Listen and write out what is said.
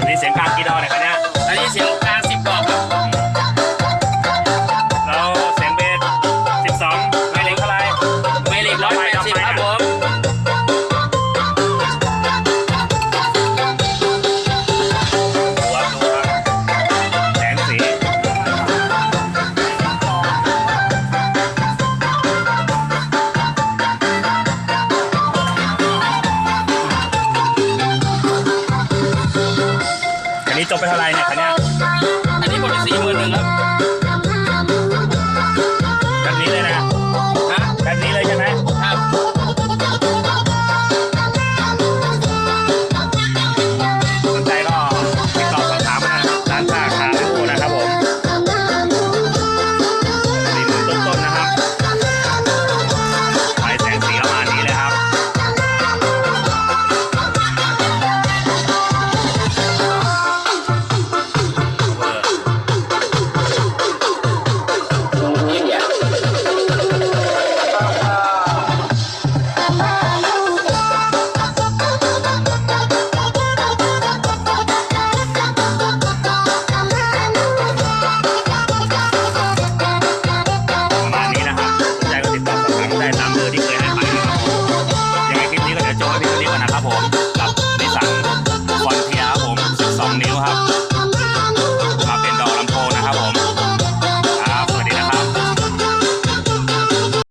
อันนี้เสียงการกีดอะครับเนี่ยอันนี้เสียงการี้จบไปเท่าไหร่เนี่ยคันเนี่ยอันนี้หมดไปสี่หมื่นหนึ่งแล้ว have